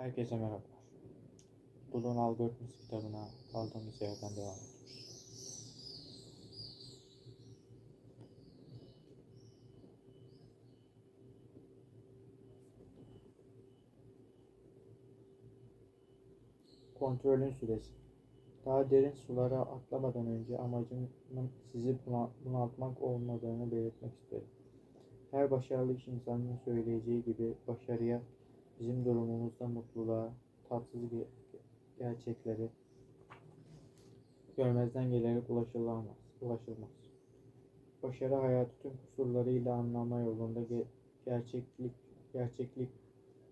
Herkese merhabalar. Bulun algoritması kitabına kaldığımız yerden devam ediyoruz. Kontrolün süresi. Daha derin sulara atlamadan önce amacımın sizi buna- bunaltmak olmadığını belirtmek isterim. Her başarılı iş insanının söyleyeceği gibi başarıya bizim durumumuzda mutluluğa, tatsız ge- gerçekleri görmezden gelerek ulaşılamaz. ulaşılmaz. Başarı hayatı tüm kusurlarıyla anlama yolunda ge- gerçeklik, gerçeklik,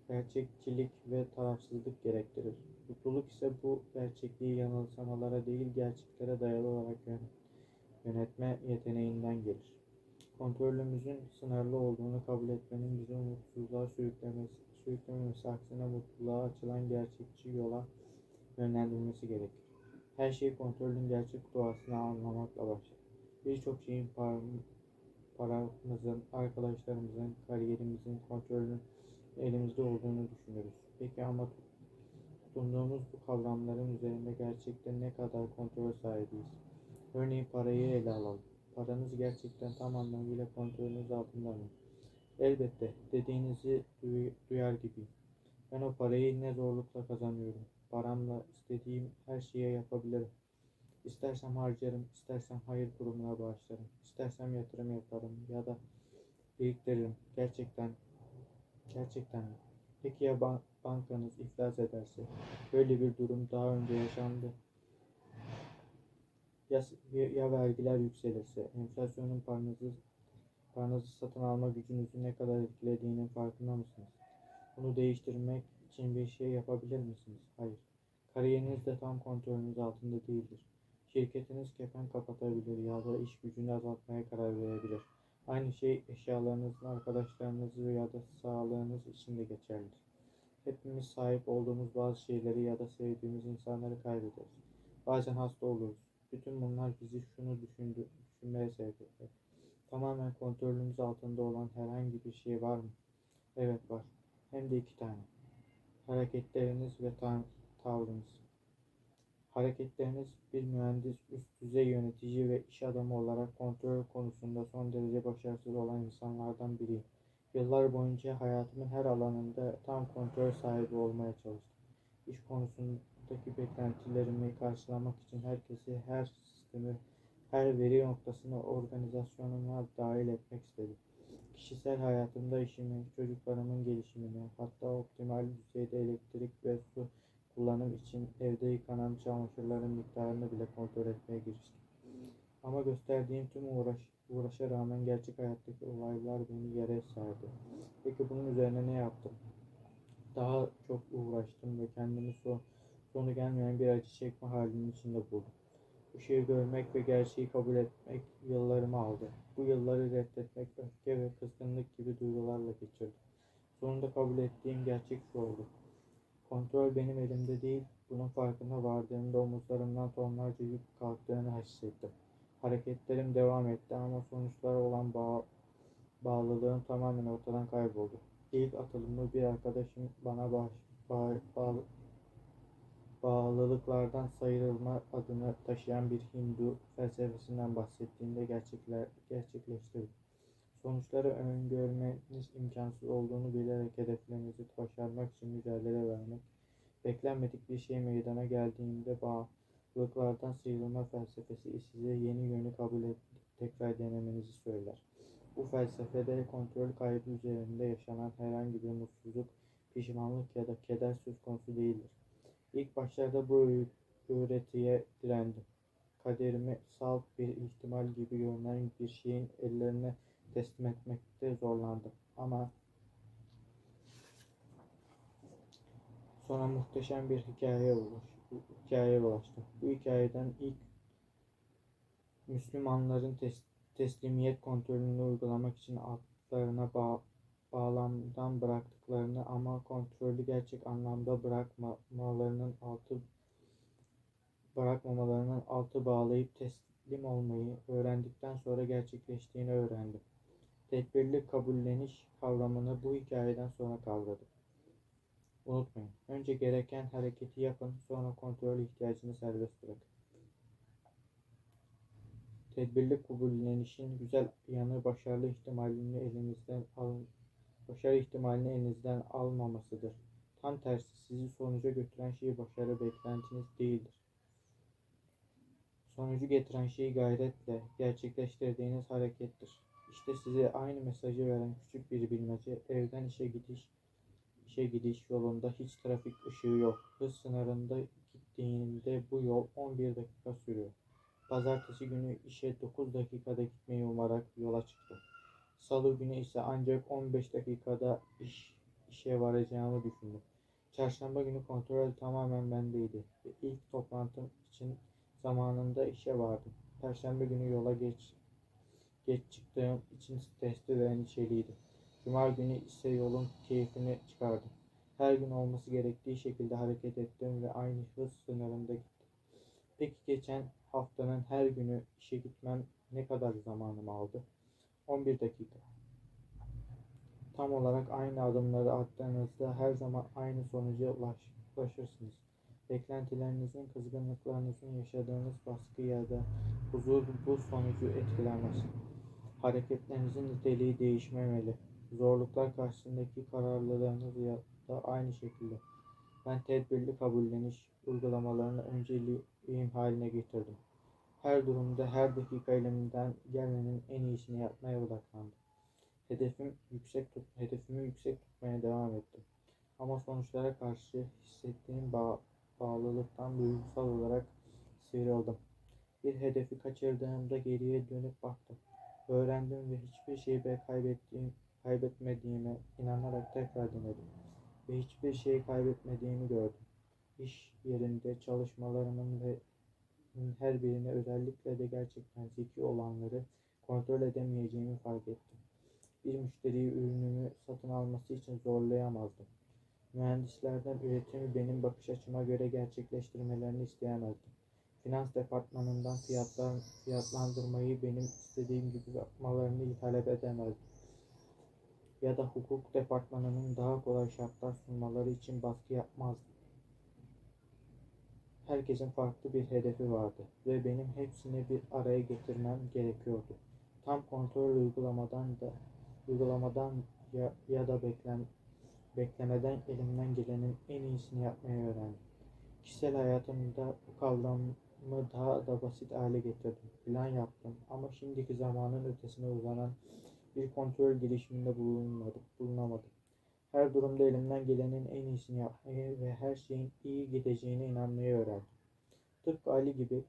gerçekçilik ve tarafsızlık gerektirir. Mutluluk ise bu gerçekliği yanılsamalara değil gerçeklere dayalı olarak yön- yönetme yeteneğinden gelir. Kontrolümüzün sınırlı olduğunu kabul etmenin bizi umutsuzluğa sürüklemesi, sürüklememesi aksine mutluluğa açılan gerçekçi yola yönlendirmesi gerekir. Her şey kontrolün gerçek doğasını anlamakla başlar. Birçok şeyin par- paramızın, arkadaşlarımızın, kariyerimizin kontrolünün elimizde olduğunu düşünürüz. Peki ama tutunduğumuz bu kavramların üzerinde gerçekten ne kadar kontrol sahibiyiz? Örneğin parayı ele alalım. Paranız gerçekten tam anlamıyla kontrolünüz altında mı? Elbette dediğinizi duy- duyar gibiyim. Ben o parayı ne zorlukla kazanıyorum. Paramla istediğim her şeye yapabilirim. İstersem harcarım, istersem hayır kurumuna bağışlarım, istersem yatırım yaparım ya da biriktiririm. Gerçekten, gerçekten? Peki ya ban- bankanız iflas ederse? Böyle bir durum daha önce yaşandı. Ya, ya vergiler yükselirse, enflasyonun paranızı, paranızı satın alma gücünüzü ne kadar etkilediğinin farkında mısınız? Bunu değiştirmek için bir şey yapabilir misiniz? Hayır. Kariyeriniz de tam kontrolünüz altında değildir. Şirketiniz kefen kapatabilir ya da iş gücünü azaltmaya karar verebilir. Aynı şey eşyalarınızın, arkadaşlarınızı ya da sağlığınız için de geçerlidir. Hepimiz sahip olduğumuz bazı şeyleri ya da sevdiğimiz insanları kaybederiz. Bazen hasta oluruz. Bütün bunlar bizi şunu düşündü, düşünmeye sevk eder. Tamamen kontrolümüz altında olan herhangi bir şey var mı? Evet var. Hem de iki tane. Hareketleriniz ve ta- tavrınız. Hareketleriniz bir mühendis, üst düzey yönetici ve iş adamı olarak kontrol konusunda son derece başarısız olan insanlardan biriyim. Yıllar boyunca hayatımın her alanında tam kontrol sahibi olmaya çalıştım. İş konusundaki beklentilerimi karşılamak için herkesi, her sistemi, her veri noktasını organizasyonuma dahil etmek istedim. Kişisel hayatımda işimi, çocuklarımın gelişimini, hatta optimal düzeyde elektrik ve su kullanım için evde yıkanan çamaşırların miktarını bile kontrol etmeye giriştim. Ama gösterdiğim tüm uğraş, uğraşa rağmen gerçek hayattaki olaylar beni yere serdi. Peki bunun üzerine ne yaptım? Daha çok uğraştım ve kendimi son, sonu gelmeyen bir acı çekme halinin içinde buldum. Bu şeyi görmek ve gerçeği kabul etmek yıllarımı aldı. Bu yılları reddetmek, öfke ve kızgınlık gibi duygularla geçirdim. Sonunda kabul ettiğim gerçek şu oldu. Kontrol benim elimde değil, bunun farkına vardığımda omuzlarımdan tonlarca yük kalktığını hissettim. Hareketlerim devam etti ama sonuçlara olan bağ, bağlılığım tamamen ortadan kayboldu. İlk atılımı bir arkadaşım bana bağış, bağ, bağ, bağlılıklardan sıyrılma adını taşıyan bir Hindu felsefesinden bahsettiğinde gerçekler, gerçekleştirdim. Sonuçları öngörmeniz imkansız olduğunu bilerek hedeflerinizi başarmak için mücadele vermek, beklenmedik bir şey meydana geldiğinde bağlılıklardan sıyrılma felsefesi size yeni yönü kabul edip tekrar denemenizi söyler. Bu felsefede kontrol kaybı üzerinde yaşanan herhangi bir mutsuzluk, pişmanlık ya da keder söz konusu değildir. İlk başlarda bu öğretiye direndim. Kaderimi salt bir ihtimal gibi görünen bir şeyin ellerine teslim etmekte zorlandım. Ama sonra muhteşem bir hikayeye ulaş, hikayeye ulaştım. Bu hikayeden ilk Müslümanların tes, teslimiyet kontrolünü uygulamak için altlarına bağ, bağlamdan bıraktıklarını ama kontrolü gerçek anlamda bırakmamalarının altı bırakmamalarının altı bağlayıp teslim olmayı öğrendikten sonra gerçekleştiğini öğrendim. Tedbirli kabulleniş kavramını bu hikayeden sonra kavradım. Unutmayın, önce gereken hareketi yapın, sonra kontrol ihtiyacını serbest bırakın. Tedbirli kabullenişin güzel yanı başarılı ihtimalini elinizden alın, başarı ihtimalini elinizden almamasıdır. Tam tersi sizi sonuca götüren şey başarı beklentiniz değildir. Sonucu getiren şey gayretle gerçekleştirdiğiniz harekettir. İşte size aynı mesajı veren küçük bir bilmece, evden işe gidiş, işe gidiş yolunda hiç trafik ışığı yok. Hız sınırında gittiğinde bu yol 11 dakika sürüyor. Pazartesi günü işe 9 dakikada gitmeyi umarak yola çıktı. Salı günü ise ancak 15 dakikada iş, işe varacağımı düşündüm. Çarşamba günü kontrol tamamen bendeydi ve ilk toplantım için zamanında işe vardım. Perşembe günü yola geç geç çıktığım için stresli ve endişeliydim. Cuma günü ise yolun keyfini çıkardım. Her gün olması gerektiği şekilde hareket ettim ve aynı hız sınırında gittim. Peki geçen haftanın her günü işe gitmem ne kadar zamanımı aldı? 11 dakika. Tam olarak aynı adımları attığınızda her zaman aynı sonuca ulaş, ulaşırsınız. Beklentilerinizin, kızgınlıklarınızın yaşadığınız baskı ya da huzur bu sonucu etkilemez. Hareketlerinizin niteliği değişmemeli. Zorluklar karşısındaki kararlılığınız ya da aynı şekilde. Ben tedbirli kabulleniş uygulamalarını önceliğim haline getirdim. Her durumda her dakika elimden gelenin en iyisini yapmaya odaklandım. Hedefim yüksek tut, hedefimi yüksek tutmaya devam ettim. Ama sonuçlara karşı hissettiğim bağ, bağlılıktan duygusal olarak sıyrıldım. Bir hedefi kaçırdığımda geriye dönüp baktım. Öğrendim ve hiçbir şeyi be kaybettiğim, kaybetmediğime inanarak tekrar denedim. Ve hiçbir şeyi kaybetmediğimi gördüm. İş yerinde çalışmalarımın ve her birine özellikle de gerçekten zeki olanları kontrol edemeyeceğimi fark ettim. Bir müşteriyi ürünümü satın alması için zorlayamazdım. Mühendislerden üretimi benim bakış açıma göre gerçekleştirmelerini isteyemezdim. Finans departmanından fiyatlar, fiyatlandırmayı benim istediğim gibi yapmalarını talep edemezdim. Ya da hukuk departmanının daha kolay şartlar sunmaları için baskı yapmazdım. Herkesin farklı bir hedefi vardı ve benim hepsini bir araya getirmem gerekiyordu. Tam kontrol uygulamadan da uygulamadan ya, ya da beklen, beklemeden elimden gelenin en iyisini yapmayı öğrendim. Kişisel hayatımda bu kavramı daha da basit hale getirdim. Plan yaptım ama şimdiki zamanın ötesine uzanan bir kontrol girişiminde bulunmadım, bulunamadım. Her durumda elimden gelenin en iyisini yapmayı ve her şeyin iyi gideceğine inanmayı öğrendim. Tıpkı Ali gibi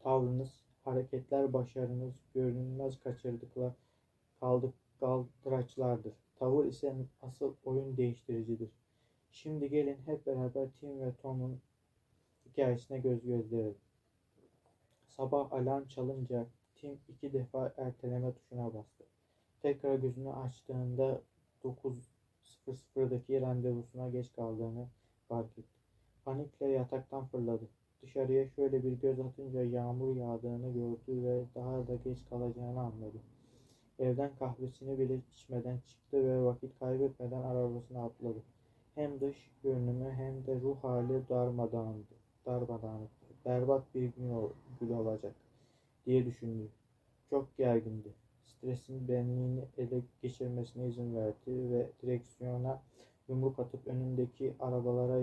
tavrınız, hareketler, başarınız, görünmez kaçırdıklar, kaldık kaldıraçlardır. Tavır ise asıl oyun değiştiricidir. Şimdi gelin hep beraber Tim ve Tom'un hikayesine göz gözleyelim. Sabah alarm çalınca Tim iki defa erteleme tuşuna bastı. Tekrar gözünü açtığında 9.00'daki randevusuna geç kaldığını fark etti. Panikle yataktan fırladı. Dışarıya şöyle bir göz atınca yağmur yağdığını gördü ve daha da geç kalacağını anladı. Evden kahvesini bile içmeden çıktı ve vakit kaybetmeden arabasına atladı. Hem dış görünümü hem de ruh hali darmadağındı. Darmadağınıktı. Berbat bir gün, ol, olacak diye düşündü. Çok gergindi. Stresin benliğini ele geçirmesine izin verdi ve direksiyona yumruk atıp önündeki arabalara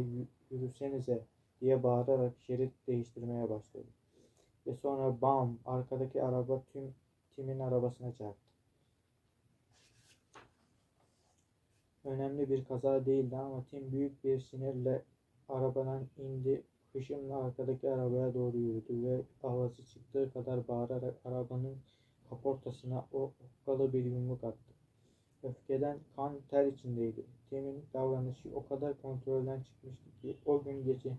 yürüsenize diye bağırarak şerit değiştirmeye başladı. Ve sonra bam arkadaki araba tüm Tim'in arabasına çarptı. Önemli bir kaza değildi ama Tim büyük bir sinirle arabadan indi. Hışımla arkadaki arabaya doğru yürüdü ve havası çıktığı kadar bağırarak arabanın kaportasına o okkalı bir yumruk attı. Öfkeden kan ter içindeydi. Tim'in davranışı o kadar kontrolden çıkmıştı ki o gün gece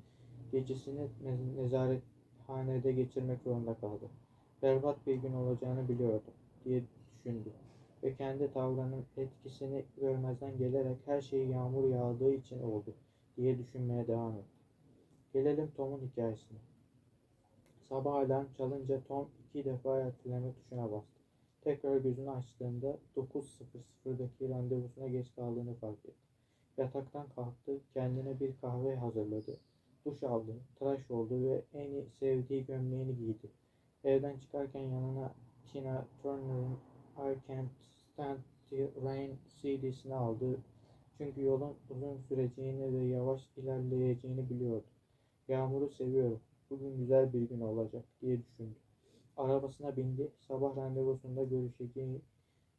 gecesini nezarethanede geçirmek zorunda kaldı. Berbat bir gün olacağını biliyordu diye düşündü ve kendi tavrının etkisini görmezden gelerek her şey yağmur yağdığı için oldu diye düşünmeye devam etti. Gelelim Tom'un hikayesine. Sabah alarm çalınca Tom iki defa erteleme tuşuna bastı. Tekrar gözünü açtığında 9.00'daki randevusuna geç kaldığını fark etti. Yataktan kalktı, kendine bir kahve hazırladı. Duş aldı, tıraş oldu ve en sevdiği gömleğini giydi. Evden çıkarken yanına Tina Turner'ın I Can't Stand the Rain CD'sini aldı. Çünkü yolun uzun süreceğini ve yavaş ilerleyeceğini biliyordu. Yağmuru seviyorum. Bugün güzel bir gün olacak diye düşündü. Arabasına bindi. Sabah randevusunda görüşeceği,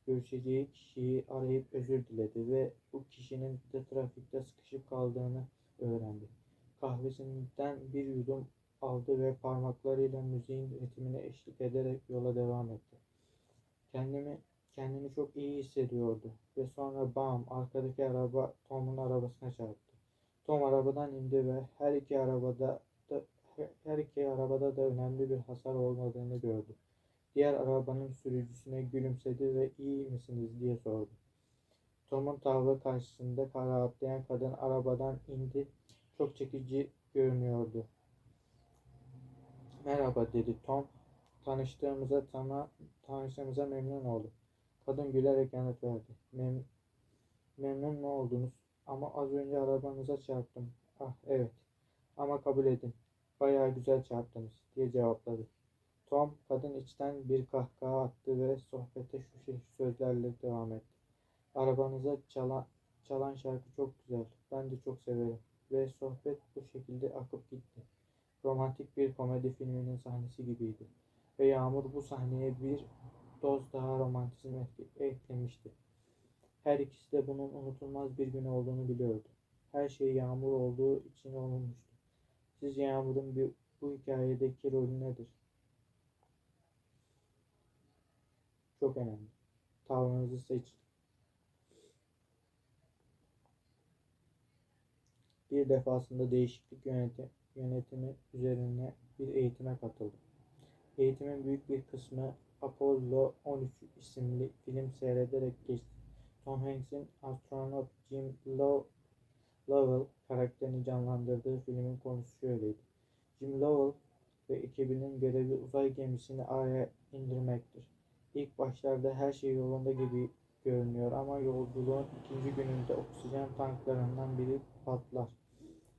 görüşeceği kişiyi arayıp özür diledi ve bu kişinin de trafikte sıkışıp kaldığını öğrendi. Kahvesinden bir yudum aldı ve parmaklarıyla müziğin ritmine eşlik ederek yola devam etti. Kendimi kendini çok iyi hissediyordu ve sonra bam arkadaki araba Tom'un arabasına çarptı. Tom arabadan indi ve her iki arabada da her iki arabada da önemli bir hasar olmadığını gördü. Diğer arabanın sürücüsüne gülümsedi ve iyi misiniz diye sordu. Tom'un tavrı karşısında rahatlayan kadın arabadan indi. Çok çekici görünüyordu. Merhaba dedi Tom. Tanıştığımıza tama, tanıştığımıza memnun oldum. Kadın gülerek yanıt verdi. Mem memnun mu oldunuz? Ama az önce arabanıza çarptım. Ah evet. Ama kabul edin. Bayağı güzel çarptınız diye cevapladı. Tom kadın içten bir kahkaha attı ve sohbete şu şey sözlerle devam etti. Arabanıza çalan, çalan şarkı çok güzel. Ben de çok severim. Ve sohbet bu şekilde akıp gitti. Romantik bir komedi filminin sahnesi gibiydi. Ve Yağmur bu sahneye bir doz daha romantizm eklemişti. Her ikisi de bunun unutulmaz bir gün olduğunu biliyordu. Her şey Yağmur olduğu için olmuştu. Sizce Yağmur'un bir, bu hikayedeki rolü nedir? Çok önemli. Tavrınızı seçin. Bir defasında değişiklik yöneti, yönetimi üzerine bir eğitime katıldım. Eğitimin büyük bir kısmı Apollo 13 isimli film seyrederek geçti. Tom Hanks'in astronot Jim Lo- Lovell karakterini canlandırdığı filmin konusu şöyleydi. Jim Lovell ve ekibinin görevi uzay gemisini Ay'a indirmektir. İlk başlarda her şey yolunda gibi görünüyor ama yolculuğun ikinci gününde oksijen tanklarından biri patlar.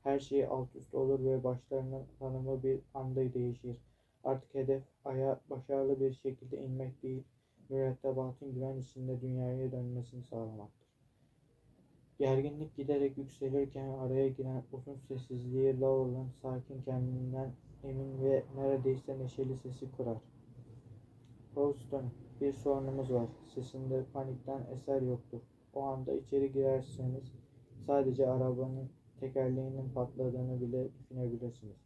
Her şey alt üst olur ve başlarının tanımı bir anda değişir. Artık hedef Ay'a başarılı bir şekilde inmek değil, mürettebatın güven içinde dünyaya dönmesini sağlamaktır. Gerginlik giderek yükselirken araya giren uzun sessizliği Lowell'ın sakin kendinden emin ve neredeyse neşeli sesi kurar. Houston, bir sorunumuz var. Sesinde panikten eser yoktur. O anda içeri girerseniz sadece arabanın tekerleğinin patladığını bile düşünebilirsiniz.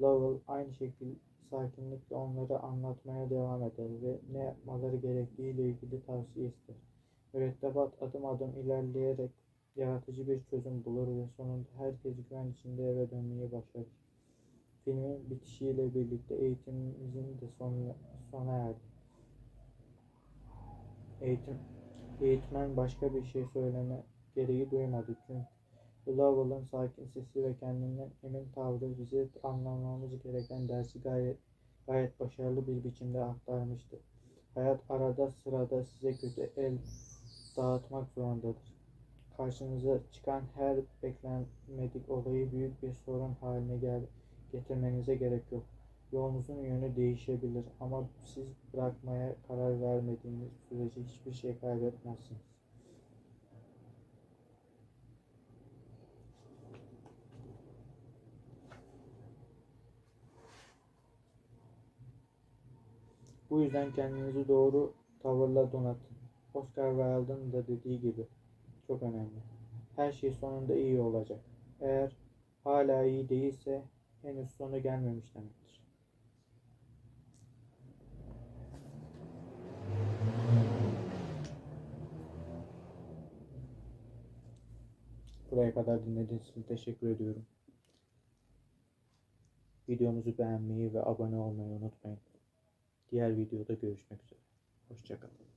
Lowell aynı şekilde sakinlikle onları anlatmaya devam eder ve ne yapmaları gerektiği ile ilgili tavsiye ister. Mürettebat adım adım ilerleyerek yaratıcı bir çözüm bulur ve sonunda herkes güven içinde eve dönmeyi başarır. Filmin bitişiyle birlikte eğitimimizin de sonuna, sona erdi. Eğitim, eğitmen başka bir şey söyleme gereği duymadı çünkü Lowell'ın sakin sesi ve kendinden emin tavrı bize anlamamız gereken dersi gayet gayet başarılı bir biçimde aktarmıştı. Hayat arada sırada size kötü el dağıtmak zorundadır. Karşınıza çıkan her beklenmedik olayı büyük bir sorun haline gel getirmenize gerek yok. Yolunuzun yönü değişebilir ama siz bırakmaya karar vermediğiniz sürece hiçbir şey kaybetmezsiniz. Bu yüzden kendinizi doğru tavırla donatın. Oscar Wilde'ın da dediği gibi çok önemli. Her şey sonunda iyi olacak. Eğer hala iyi değilse henüz sonu gelmemiş demektir. Buraya kadar dinlediğiniz için teşekkür ediyorum. Videomuzu beğenmeyi ve abone olmayı unutmayın. Diğer videoda görüşmek üzere. Hoşçakalın.